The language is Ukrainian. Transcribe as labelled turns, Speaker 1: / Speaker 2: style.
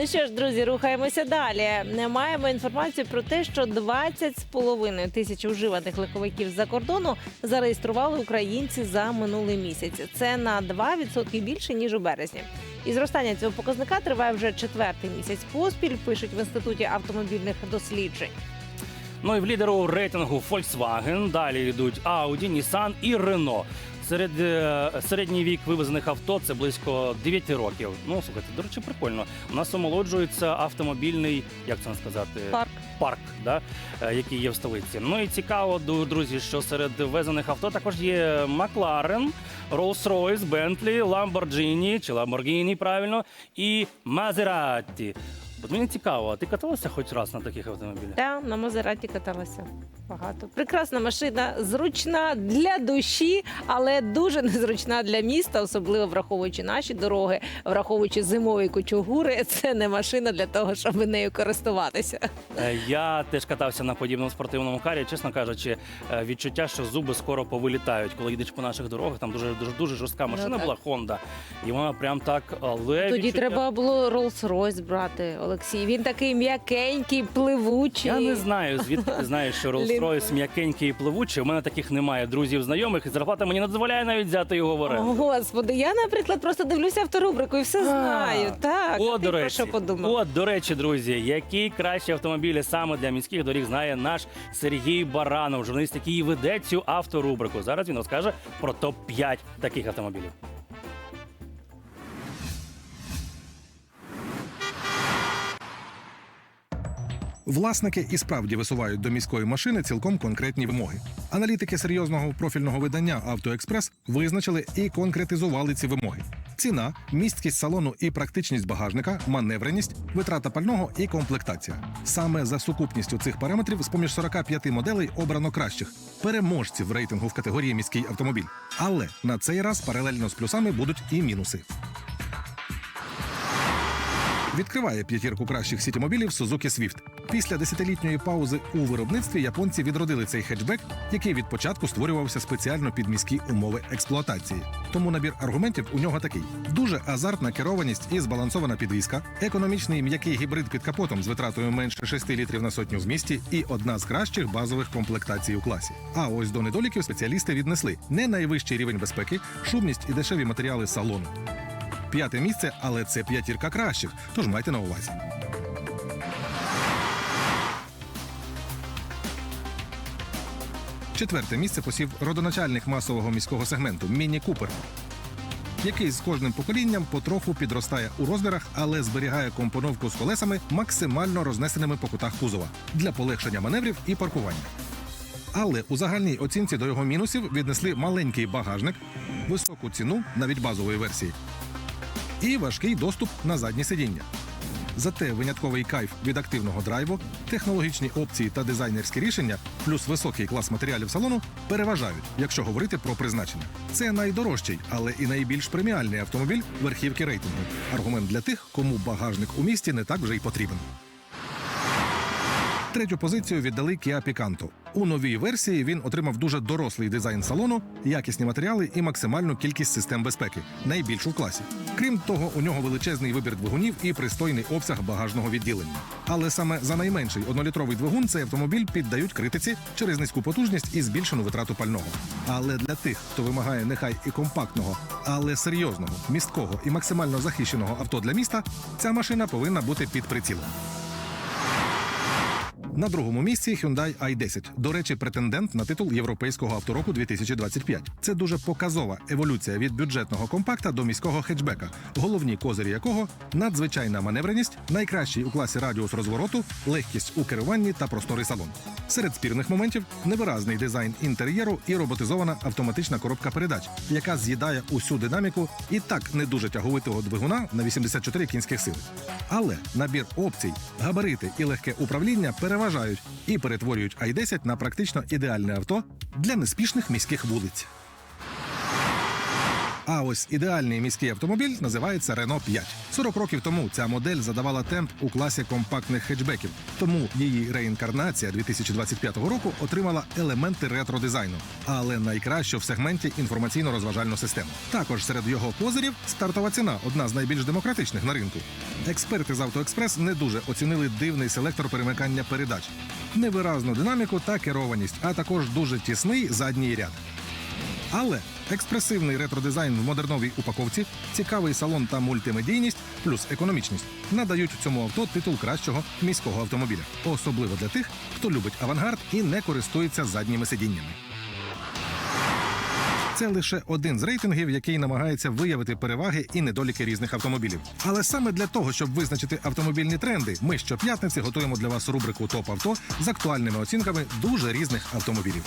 Speaker 1: Ну що ж, друзі, рухаємося далі. Не Маємо інформацію про те, що 20,5 тисяч вживаних легковиків за кордону зареєстрували українці за минулий місяць. Це на 2% більше ніж у березні. І зростання цього показника триває вже четвертий місяць поспіль. Пишуть в інституті автомобільних досліджень.
Speaker 2: Ну і в лідеру рейтингу Volkswagen. Далі йдуть Audi, Nissan і Renault. Серед е, середній вік вивезених авто це близько 9 років. Ну слухайте, до речі, прикольно. У нас омолоджується автомобільний, як це сказати,
Speaker 1: Парк.
Speaker 2: парк, да, е, який є в столиці. Ну і цікаво, друзі, що серед ввезених авто також є McLaren, Rolls-Royce, Bentley, Lamborghini, чи Lamborghini, правильно, і Maserati. От мені цікаво, а ти каталася хоч раз на таких автомобілях?
Speaker 1: Та на Мазераті каталася багато. Прекрасна машина, зручна для душі, але дуже незручна для міста, особливо враховуючи наші дороги, враховуючи зимові кучугури. Це не машина для того, щоб нею користуватися.
Speaker 2: Е, Я теж катався на подібному спортивному карі. Чесно кажучи, е, відчуття, що зуби скоро повилітають, коли їдеш по наших дорогах. Там дуже дуже дуже жорстка машина
Speaker 1: Ну, так.
Speaker 2: була Honda. І вона прям так, але
Speaker 1: Тоді
Speaker 2: відчуття-
Speaker 1: треба було Rolls-Royce брати, Олексій. Він такий м'якенький, пливучий.
Speaker 2: Я не знаю, звідки ти знаєш, що Rolls-Royce м'якенький і пливучий. У мене таких немає друзів, знайомих, і зарплата мені не дозволяє навіть взяти його в
Speaker 1: О,
Speaker 2: оренду.
Speaker 1: Господи, я, наприклад, просто дивлюся авторубрику і все знаю. Так, а ти
Speaker 2: до
Speaker 1: про
Speaker 2: речі,
Speaker 1: що подумав?
Speaker 2: От, до речі, друзі, які кращі автомобілі саме для міських доріг знає наш Сергій Баранов, журналіст, який і веде цю авторубрику. Зараз він розкаже про топ 5 таких автомобілів.
Speaker 3: Власники і справді висувають до міської машини цілком конкретні вимоги. Аналітики серйозного профільного видання «Автоекспрес» визначили і конкретизували ці вимоги: ціна, місткість салону і практичність багажника, маневреність, витрата пального і комплектація. Саме за сукупністю цих параметрів з поміж 45 моделей обрано кращих переможців рейтингу в категорії міський автомобіль. Але на цей раз паралельно з плюсами будуть і мінуси. Відкриває п'ятірку кращих сітімобілів Suzuki Swift. Після десятилітньої паузи у виробництві японці відродили цей хетчбек, який від початку створювався спеціально під міські умови експлуатації. Тому набір аргументів у нього такий: дуже азартна керованість і збалансована підвізка, економічний м'який гібрид під капотом з витратою менше 6 літрів на сотню в місті і одна з кращих базових комплектацій у класі. А ось до недоліків спеціалісти віднесли не найвищий рівень безпеки, шумність і дешеві матеріали салону. П'яте місце, але це п'ятірка кращих, тож майте на увазі. Четверте місце посів родоначальник масового міського сегменту Міні Купер, який з кожним поколінням потроху підростає у розмірах, але зберігає компоновку з колесами максимально рознесеними по кутах кузова для полегшення маневрів і паркування. Але у загальній оцінці до його мінусів віднесли маленький багажник, високу ціну навіть базової версії, і важкий доступ на заднє сидіння. Зате винятковий кайф від активного драйву, технологічні опції та дизайнерські рішення, плюс високий клас матеріалів салону переважають, якщо говорити про призначення. Це найдорожчий, але і найбільш преміальний автомобіль верхівки рейтингу. Аргумент для тих, кому багажник у місті не так вже й потрібен. Третю позицію віддали Kia Picanto. У новій версії він отримав дуже дорослий дизайн салону, якісні матеріали і максимальну кількість систем безпеки, найбільшу в класі. Крім того, у нього величезний вибір двигунів і пристойний обсяг багажного відділення. Але саме за найменший однолітровий двигун цей автомобіль піддають критиці через низьку потужність і збільшену витрату пального. Але для тих, хто вимагає нехай і компактного, але серйозного, місткого і максимально захищеного авто для міста, ця машина повинна бути під прицілом. На другому місці Hyundai i10. До речі, претендент на титул європейського автороку 2025. Це дуже показова еволюція від бюджетного компакта до міського хетчбека, головні козирі якого надзвичайна маневреність, найкращий у класі радіус розвороту, легкість у керуванні та просторий салон. Серед спірних моментів невиразний дизайн інтер'єру і роботизована автоматична коробка передач, яка з'їдає усю динаміку і так не дуже тяговитого двигуна на 84 кінських сили. Але набір опцій, габарити і легке управління переважають і перетворюють i10 на практично ідеальне авто для неспішних міських вулиць. А ось ідеальний міський автомобіль називається Renault 5. 40 років тому ця модель задавала темп у класі компактних хетчбеків. Тому її реінкарнація 2025 року отримала елементи ретро-дизайну, але найкращу в сегменті інформаційно-розважальну систему. Також серед його козирів стартова ціна одна з найбільш демократичних на ринку. Експерти з «Автоекспрес» не дуже оцінили дивний селектор перемикання передач, невиразну динаміку та керованість, а також дуже тісний задній ряд. Але експресивний ретро-дизайн в модерновій упаковці, цікавий салон та мультимедійність, плюс економічність надають цьому авто титул кращого міського автомобіля, особливо для тих, хто любить авангард і не користується задніми сидіннями. Це лише один з рейтингів, який намагається виявити переваги і недоліки різних автомобілів. Але саме для того, щоб визначити автомобільні тренди, ми щоп'ятниці готуємо для вас рубрику Топ авто з актуальними оцінками дуже різних автомобілів.